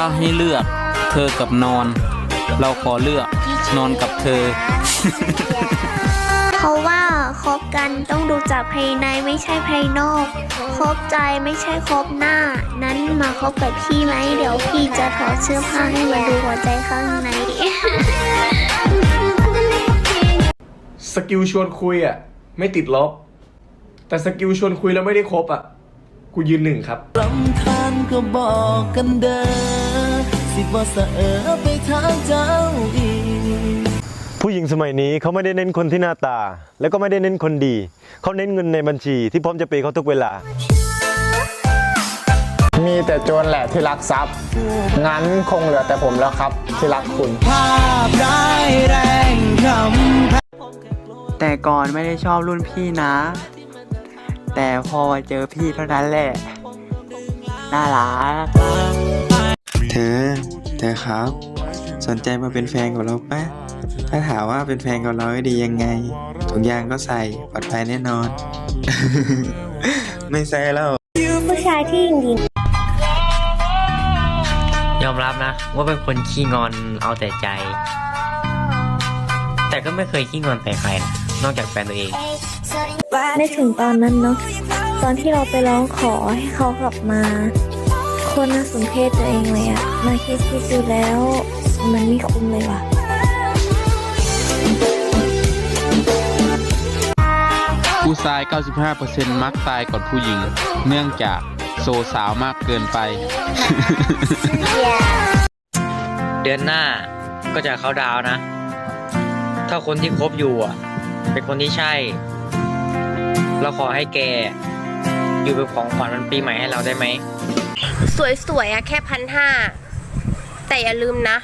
ถ้าให้เลือกเธอกับนอน เราขอเลือกนอนกับเธอ เพราะว่าคบกันต้องดูจากภายในไม่ใช่ภายนอกคบใจไม่ใช่คบหน้า นั้นมาคบกับพี่ไหม เดี๋ยวพี่จะถอดเสื้อผ้าให้มาดูหัวใจข้างในสกิลชวนคุยอะ ไม่ติดลบ แต่สกิลชวนคุยแล้วไม่ได้คบอะ กูยืนหนึ่งครับรำคาญ ก็บอกกันเด้อสิบ่สะเออไปทางเจ้าอีกผู้หญิงสมัยนี้เขาไม่ได้เน้นคนที่หน้าตา แล้วก็ไม่ได้เน้นคนดี เขาเน้นเงินในบัญชีที่พร้อมจะเปย์เขาทุกเวลา มีแต่โจรแหละที่รักทรัพย์ งั้นคงเหลือแต่ผมแล้วครับที่รักคุณ ภาพร้ายแรงคำแต่ก่อนไม่ได้ชอบรุ่นพี่นะ แต่พอเจอพี่เท่านั้นแหละ น่ารัก เธอ เธอครับ สนใจมาเป็นแฟนกับเราปะถ้าถามว่าเป็นแฟนกับเราได้ดียังไงถุงยางก็ใส่ปลอดภัยแน่นอน ไม่ใส่แล้ว ผู้ชายที่หญิงยอมรับนะว่าเป็นคนขี้งอนเอาแต่ใจ แต่ก็ไม่เคยขี้งอนใส่ใครนะนอกจากแฟนตัวเอง นึกถึงตอนนั้นเนาะ ตอนที่เราไปร้องขอให้เขากลับมา คนน่าสมเพชตัวเองเลยอะมาคิดคิดดูแล้ว มันไม่คุ้มเลยว่ะผู้ชาย 95%มักตายก่อนผู้หญิง เนื่องจากโซสาวมากเกินไป เดือนหน้าก็จะเขาดาวน์นะถ้าคนที่คบอยู่อะ เป็นคนที่ใช่ เราขอให้แก อยู่เป็นของขวัญวันปีใหม่ให้เราได้ไหม สวยๆอะแค่พันห้าแต่อย่าลืมนะ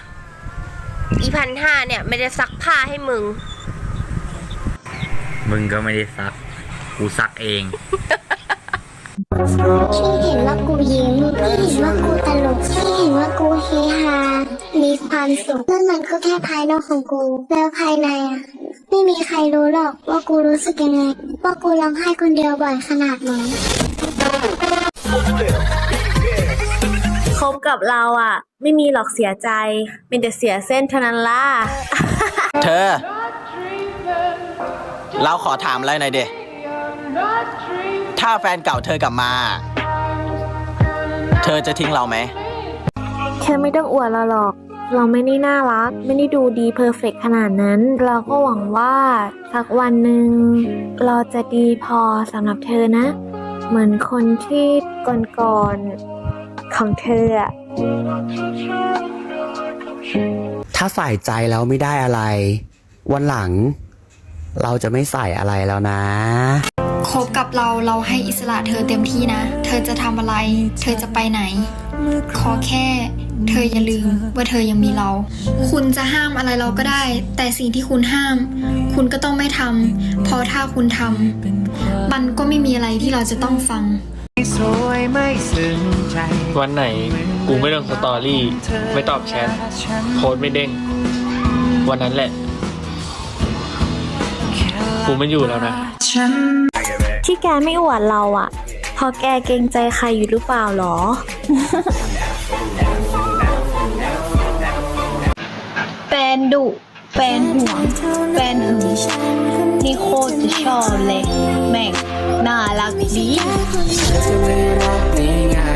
อีพันห้าเนี่ย ไม่ได้ซักผ้าให้มึง มึงก็ไม่ได้ซัก กูซักเอง พี่เห็นว่ากูยิ้มพี่เห็นว่ากูตลกพี่เห็นว่ากูเฮฮา มีความสุขนั่นมันก็แค่ภายนอกของกู แล้วภายในอะ ไม่มีใครรู้หรอกว่ากูรู้สึกยังไง ว่ากูร้องไห้คนเดียวบ่อยขนาดไหน คบกับเราอะ ไม่มีหรอกเสียใจเป็นแต่เสียเส้นเท่านั้นล่ะ เธอ เราขอถามอะไรหน่อยเดถ้าแฟนเก่าเธอกลับมา เธอจะทิ้งเราไหมแค่ไม่ต้องอวดเราหรอก เราไม่ได้น่ารัก ไม่ได้ดูดีเพอร์เฟกขนาดนั้น เราก็หวังว่า สักวันหนึ่งเราจะดีพอสำหรับเธอนะ เหมือนคนที่ก่อนๆของเธออะถ้าใส่ใจแล้วไม่ได้อะไร วันหลัง เราจะไม่ใส่อะไรแล้วนะ คบกับเราเราให้อิสระเธอเต็มที่นะ เธอจะทำอะไร เธอจะไปไหน ขอแค่ เธออย่าลืมว่าเธอยังมีเรา คุณจะห้ามอะไรเราก็ได้ แต่สิ่งที่คุณห้าม คุณก็ต้องไม่ทำเพราะถ้าคุณทำมันก็ไม่มีอะไรที่เราจะต้องฟัง วันไหนกูไม่ลงสตอรี่ ไม่ตอบแชทโพสไม่เด้ง วันนั้นแหละ กูไม่อยู่แล้วนะ ที่แกไม่อวดเราอะเพอแกเกรงใจใครอยู่หรือเปล่าหรอ แฟนดุแฟนห่วงแฟนหึงนี่โคตรจะชอบเลย แม่ง น่ารักดี